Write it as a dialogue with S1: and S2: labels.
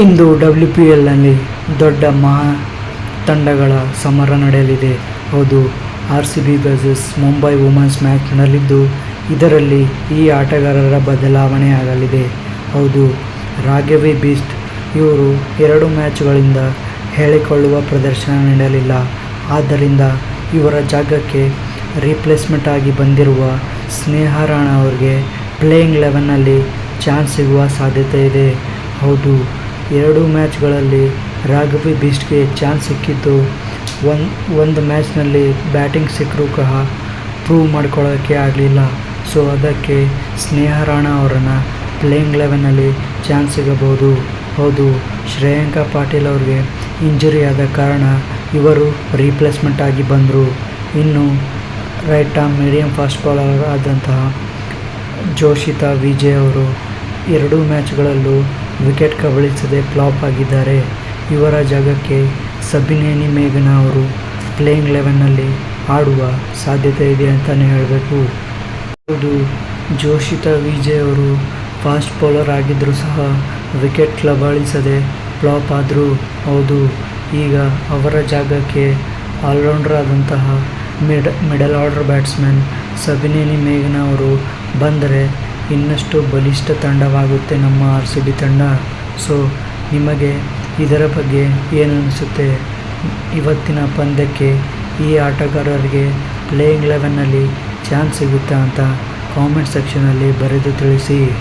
S1: ಇಂದು W P ಎಲ್ನಲ್ಲಿ ದೊಡ್ಡ ಮಹಾ ತಂಡಗಳ ಸಮರ ನಡೆಯಲಿದೆ. ಹೌದು R C B versus Mumbai women's match ನಡೆಯಲಿದ್ದು ಇದರಲ್ಲಿ ಈ ಆಟಗಾರರ ಬದಲಾವಣೆ ಆಗಲಿದೆ. ಹೌದು, ರಾಘವಿ ಬೀಸ್ಟ್ ಇವರು ಎರಡು ಮ್ಯಾಚ್ಗಳಿಂದ ಹೇಳಿಕೊಳ್ಳುವ ಪ್ರದರ್ಶನ ನೀಡಲಿಲ್ಲ. ಆದ್ದರಿಂದ ಇವರ ಜಾಗಕ್ಕೆ ರೀಪ್ಲೇಸ್ಮೆಂಟ್ ಆಗಿ ಬಂದಿರುವ ಸ್ನೇಹ ರಾಣ ಅವರಿಗೆ ಪ್ಲೇಯಿಂಗ್ ಲೆವೆನ್ನಲ್ಲಿ ಚಾನ್ಸ್ ಸಿಗುವ ಸಾಧ್ಯತೆ ಇದೆ. ಹೌದು ಎರಡೂ ಮ್ಯಾಚ್ಗಳಲ್ಲಿ ರಾಘವಿ ಬೀಸ್ಟ್ಗೆ ಚಾನ್ಸ್ ಸಿಕ್ಕಿದ್ದು ಒಂದು ಒಂದು ಮ್ಯಾಚ್ನಲ್ಲಿ ಬ್ಯಾಟಿಂಗ್ ಸಿಕ್ಕರೂ ಸಹ ಪ್ರೂವ್ ಮಾಡ್ಕೊಳ್ಳೋಕ್ಕೆ ಆಗಲಿಲ್ಲ. ಸೊ, ಅದಕ್ಕೆ ಸ್ನೇಹ ರಾಣಾ ಅವರನ್ನು ಪ್ಲೇಯಿಂಗ್ ಲೆವೆನಲ್ಲಿ ಚಾನ್ಸ್ ಸಿಗಬಹುದು. ಹೌದು, ಶ್ರೇಯಾಂಕ ಪಾಟೀಲ್ ಅವ್ರಿಗೆ ಇಂಜುರಿ ಆದ ಕಾರಣ ಇವರು ರೀಪ್ಲೇಸ್ಮೆಂಟ್ ಆಗಿ ಬಂದರು. ಇನ್ನು right arm medium fast bowler ಆದಂತಹ ಜೋಶಿತಾ ವಿಜಯ್ ಅವರು ಎರಡೂ ಮ್ಯಾಚ್ಗಳಲ್ಲೂ ವಿಕೆಟ್ ಕಬಳಿಸದೆ ಫ್ಲಾಪ್ ಆಗಿದ್ದಾರೆ. ಇವರ ಜಾಗಕ್ಕೆ ಸಬಿನೇನಿ ಮೇಘನಾ ಅವರು ಪ್ಲೇಯಿಂಗ್ ಲೆವೆನ್ನಲ್ಲಿ ಆಡುವ ಸಾಧ್ಯತೆ ಇದೆ ಅಂತಲೇ ಹೇಳಬೇಕು. ಹೌದು, ಜೋಶಿತಾ ವಿಜಯ್ ಅವರು ಫಾಸ್ಟ್ ಬೌಲರ್ ಆಗಿದ್ದರೂ ಸಹ ವಿಕೆಟ್ ಕಬಳಿಸದೆ ಫ್ಲಾಪ್ ಆದರೂ ಹೌದು. ಈಗ ಅವರ ಜಾಗಕ್ಕೆ ಆಲ್ರೌಂಡರ್ ಆದಂತಹ mid, middle order batsman Sabbineni ಮೇಘನಾ ಅವರು ಬಂದರೆ ಇನ್ನಷ್ಟು ಬಲಿಷ್ಠ ತಂಡವಾಗುತ್ತೆ ನಮ್ಮ ಆರ್ ಸಿ ಬಿ ತಂಡ. ಸೊ, ನಿಮಗೆ ಇದರ ಬಗ್ಗೆ ಏನು ಅನಿಸುತ್ತೆ ಇವತ್ತಿನ ಪಂದ್ಯಕ್ಕೆ ಈ ಆಟಗಾರರಿಗೆ ಪ್ಲೇಯಿಂಗ್ ಲೆವೆನ್ನಲ್ಲಿ ಚಾನ್ಸ್ ಸಿಗುತ್ತಾ ಅಂತ ಕಾಮೆಂಟ್ ಸೆಕ್ಷನಲ್ಲಿ ಬರೆದು ತಿಳಿಸಿ.